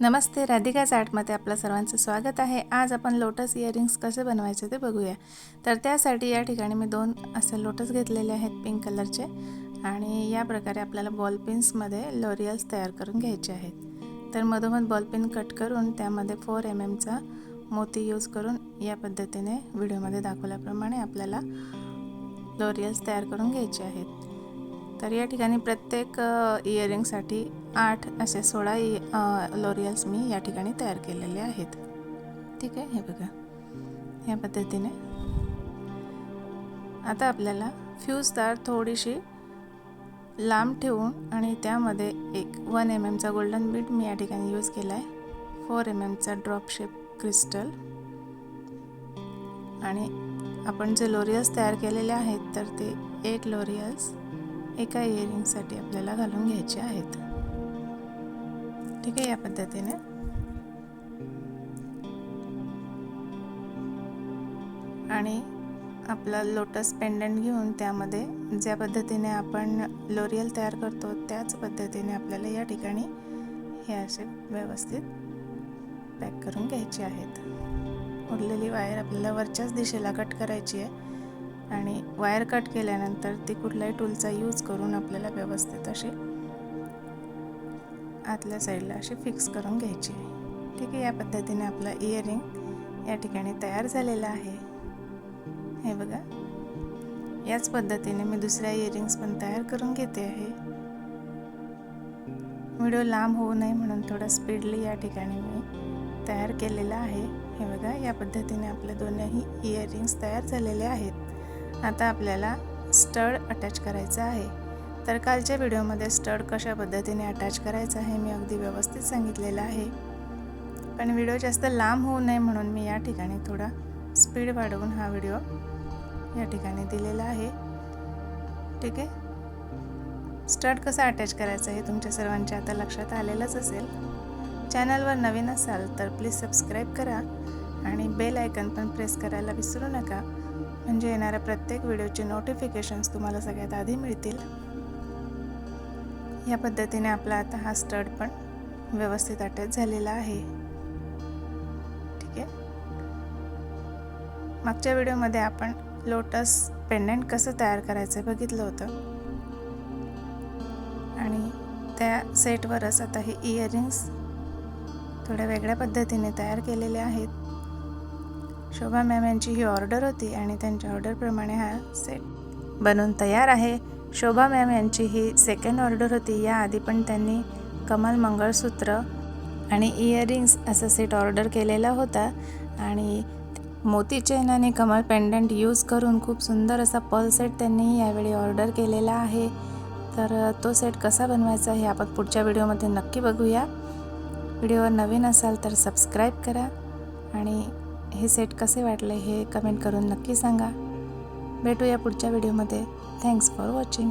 नमस्ते राधिका चार्टमध्ये आपलं सर्वांचं स्वागत आहे. आज आपण लोटस इयरिंग्स कसे बनवायचे ते बघूया. तर त्यासाठी या ठिकाणी मी दोन असे लोटस घेतलेले आहेत पिंक कलरचे आणि या प्रकारे आपल्याला बॉल पिन्समध्ये लोरियल्स तयार करून घ्यायचे आहेत. तर मधोमध बॉल पिन कट करून त्यामध्ये फोर एम एमचा मोती यूज करून या पद्धतीने व्हिडिओमध्ये दाखवल्याप्रमाणे आपल्याला लोरियल्स तयार करून घ्यायचे आहेत. तर या ठिकाणी प्रत्येक इयरिंगसाठी आठ असे सोळा इ लोरियल्स मी या ठिकाणी तयार केलेले आहेत. ठीक आहे? हे बघा. या पद्धतीने. आता आपल्याला फ्यूज तार थोडीशी लांब ठेवून आणि त्यामध्ये एक वन एम एमचा गोल्डन बीट मी या ठिकाणी यूज केला आहे फोर एम एमचा ड्रॉप शेप क्रिस्टल आणि आपण जे लोरियल्स तयार केलेले आहेत तर ते एट लोरियल्स एका इयरिंगसाठी आपल्याला घालून घ्यायचे आहेत. ठीक आहे या पद्धतीने. आणि आपला लोटस पेंडंट घेऊन त्यामध्ये ज्या पद्धतीने आपण लोरियल तयार करतो त्याच पद्धतीने आपल्याला या ठिकाणी हे असे व्यवस्थित पॅक करून घ्यायचे आहेत. उरलेली वायर आपल्याला वरच्याच दिशेला कट करायची आहे. आणि वायर कट केल्यानंतर ती कुठल्याही टूलचा यूज करून आपल्याला व्यवस्थित अशी आतल्या साईडला अशी फिक्स करून घ्यायची. आहे ठीक आहे या पद्धतीने आपला इयरिंग या ठिकाणी तयार झालेला आहे. हे बघा. याच पद्धतीने मी दुसऱ्या इयरिंग्स पण तयार करून घेते आहे. व्हिडिओ लांब होऊ नये म्हणून थोडा स्पीडली या ठिकाणी मी तयार केलेला आहे. हे बघा या पद्धतीने आपले दोन्ही इयरिंग्स तयार झालेले आहेत. आता आपल्याला स्टड अटॅच करायचं आहे. तर कालच्या व्हिडिओमध्ये स्टड कशा पद्धतीने अटॅच करायचं आहे मी अगदी व्यवस्थित सांगितलेलं आहे. पण व्हिडिओ जास्त लांब होऊ नये म्हणून मी या ठिकाणी थोडा स्पीड वाढवून हा व्हिडिओ या ठिकाणी दिलेला आहे. ठीक आहे? स्टड कसा अटॅच करायचा हे तुमच्या सर्वांच्या आता लक्षात आलेलंच असेल. चॅनलवर नवीन असाल तर प्लीज सबस्क्राईब करा आणि बेल आयकन पण प्रेस करायला विसरू नका. म्हणजे येणाऱ्या प्रत्येक व्हिडिओचे नोटिफिकेशन्स तुम्हाला सगळ्यात आधी मिळतील. या पद्धतीने आपला आता हा स्टड पण व्यवस्थित अटॅच झालेला आहे. ठीक आहे? मागच्या व्हिडिओमध्ये आपण लोटस पेंडंट कसं तयार करायचं बघितलं होतं. आणि त्या सेटवरच आता हे इयरिंग्स थोड्या वेगळ्या पद्धतीने तयार केलेले आहेत. शोभा मॅम यांची ही ऑर्डर होती आणि त्यांच्या ऑर्डरप्रमाणे हा सेट बनवून तयार आहे. शोभा मॅम यांची ही सेकंड ऑर्डर होती. याआधी पण त्यांनी कमल मंगळसूत्र आणि इयरिंग्स असा सेट ऑर्डर केलेला होता. आणि मोती चेन आणि कमल पेंडंट यूज करून खूप सुंदर असा पल सेट त्यांनी यावेळी ऑर्डर केलेला आहे. तर तो सेट कसा बनवायचा हे आपण पुढच्या व्हिडिओमध्ये नक्की बघूया. व्हिडिओवर नवीन असाल तर सबस्क्राईब करा आणि हे सेट कसे वाटले हे कमेंट करून नक्की सांगा. भेटूया पुढच्या व्हिडिओमध्ये थँक्स फॉर वॉचिंग